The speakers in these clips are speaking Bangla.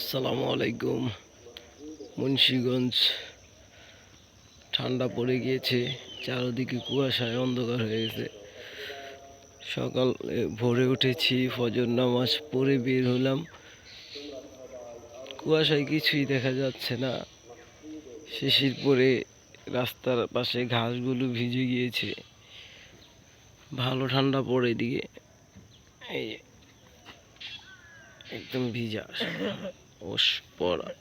আসসালামু আলাইকুম। মুন্সিগঞ্জ ঠান্ডা পড়ে গিয়েছে, চারদিকে কুয়াশায় অন্ধকার হয়ে গেছে। সকাল ভোরে উঠেছি, ফজর নামাজ পড়ে বের হলাম। কুয়াশায় কিছুই দেখা যাচ্ছে না। শিশির পরে রাস্তার পাশে ঘাসগুলো ভিজে গিয়েছে। ভালো ঠান্ডা পড়ে দিকে এই একদম ভিজা। ওস পড়া।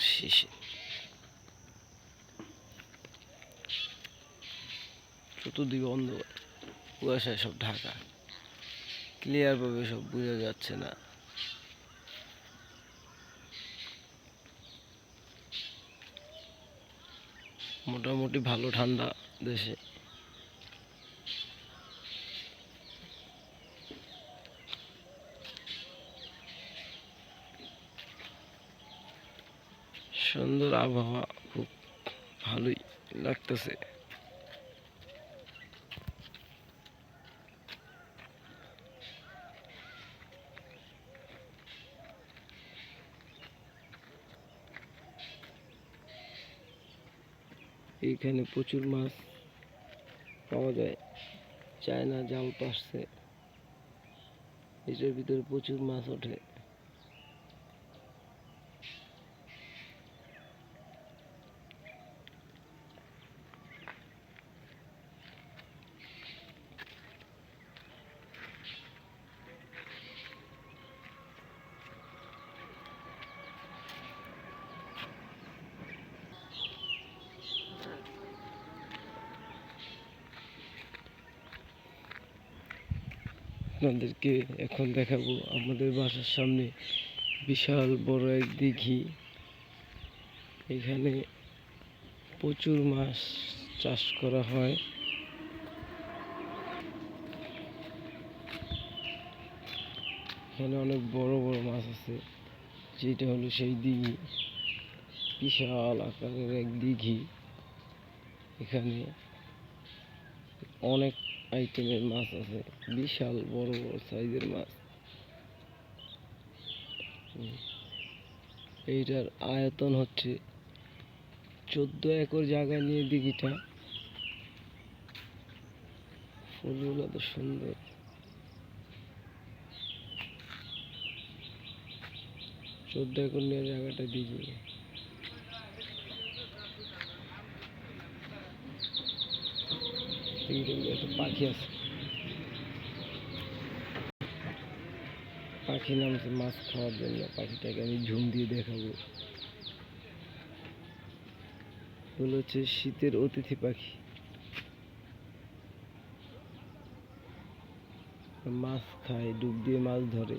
শিশির চতুর্দিকে অন্ধকার। কুয়াশায় সব ঢাকা। ক্লিয়ার ভাবে সব বোঝা যাচ্ছে না। মোটামুটি ভালো ঠান্ডা দেশে। সুন্দর আবহাওয়া, খুব ভালোই লাগতেছে। এইখানে প্রচুর মাছ পাওয়া যায়। চায়না জাল পাশছে এটার ভিতরে প্রচুর মাছ ওঠে। আপনাদেরকে এখন দেখাবো আমাদের বাসার সামনে বিশাল বড় এক দিঘি। এখানে প্রচুর মাছ চাষ করা হয়। এখানে অনেক বড় বড় মাছ আছে, যেটা হলো সেই দিঘি। বিশাল আকারের এক দিঘি। এখানে অনেক আইটেমের মাছ আছে। বিশাল বড় বড় সাইজের মাছ। এইটার আয়তন হচ্ছে চোদ্দ একর জায়গা নিয়ে দিঘিটা। ফুলগুলো তো সুন্দর। চোদ্দ একর নিয়ে জায়গাটা দিঘি। একটা পাখি আছে। পাখি নামছে মাছ খাওয়ার জন্য। পাখিটাকে আমি ঝুম দিয়ে দেখাবো। হলো হচ্ছে শীতের অতিথি পাখি। মাছ খায়, ডুব দিয়ে মাছ ধরে।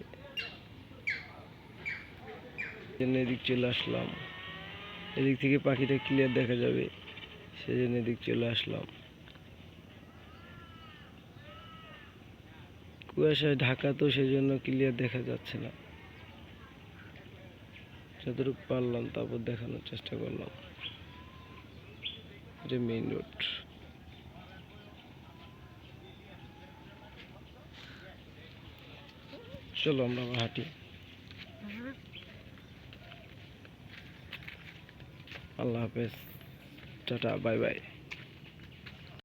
এদিক চলে আসলাম। এদিক থেকে পাখিটা ক্লিয়ার দেখা যাবে। সেজন্য এদিক চলে আসলাম। কুয়াশায় ঢাকা তো সেই জন্য ক্লিয়ার দেখা যাচ্ছে না। যতটুকু পারলাম তারপর দেখানোর চেষ্টা করলাম। এটা মেইন রোড চলো আমরা আবার হাঁটি। আল্লাহ হাফেজ। Tata, bye bye.